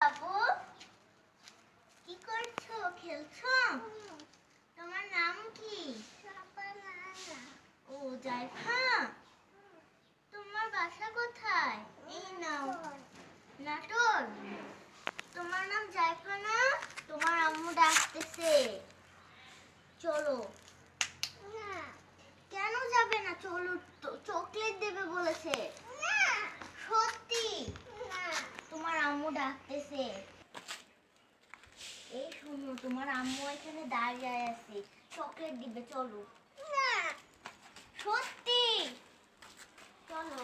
বাবু, কি করছ? খেলছো? তোমার নাম কি? ও, জাইফা। তোমার বাসা কোথায়? এই নাও। নাটোর। তোমার নাম জাইফা না? তোমার আম্মু ডাকতেছে। চলো। কেন যাবে না? চলো চকলেট দেবে বলেছে সত্যি তোমার আম্মু ডাকতেছে তোমার আম্মু এখানে দাঁড়িয়ে আছে। চকলেট দিবে চলো। সত্যি? চলো।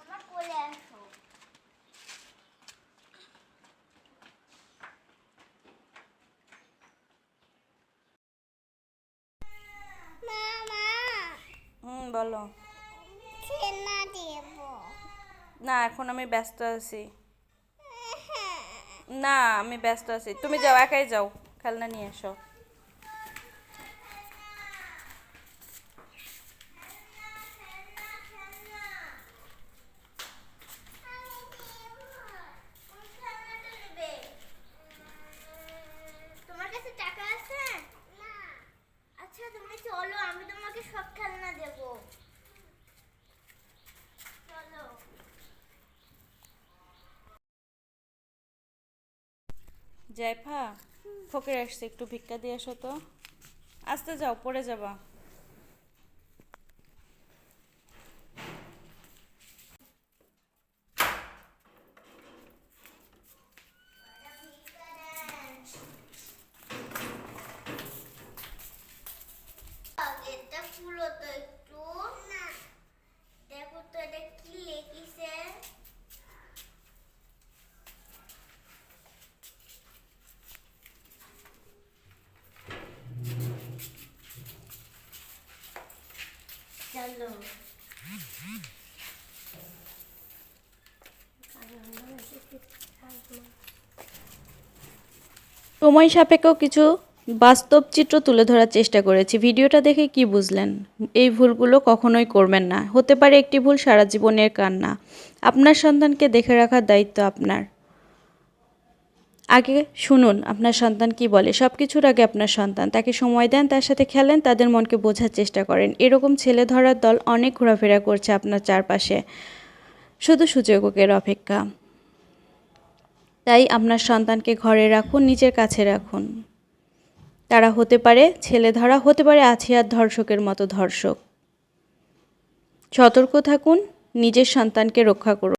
আমার কোলে আসো। হুম বলো। না এখন আমি ব্যস্ত আছি। না, আমি ব্যস্ত আছি। তুমি যাও, একাই যাও। খেলনা নিয়ে এসো। টাকা আছে? আচ্ছা তুমি চলো, আমি তোমাকে সব খেলনা দেব চলো জাইফা ফকের আসছে একটু ভিক্ষা দিয়ে আসো তো। আসতে যাও পড়ে যাবা এটা খুলো তো একটু না দেখো তো এটা কি লিখিছে চলো সময় সাপেক্ষ কিছু বাস্তব চিত্র তুলে ধরার চেষ্টা করেছি। ভিডিওটা দেখে কি বুঝলেন? এই ভুলগুলো কখনোই করবেন না। হতে পারে একটি ভুল সারা জীবনের কান্না। আপনার সন্তানকে দেখে রাখার দায়িত্ব আপনার। আগে শুনুন, আপনার সন্তান কি বলে? সব কিছুর আগে আপনার সন্তান। তাকে সময় দেন, তার সাথে খেলেন, তাদের মনকে বোঝার চেষ্টা করেন। এরকম ছেলে ধরার দল অনেক ঘোরাফেরা করছে আপনার চারপাশে। শুধু সুযোগের অপেক্ষা। তাই আপনার সন্তানকে ঘরে রাখুন, নিজের কাছে রাখুন। তারা হতে পারে ছেলে ধরা, হতে পারে আছিয়ার ধর্ষকের মতো ধর্ষক। সতর্ক থাকুন, নিজের সন্তানকে রক্ষা করুন।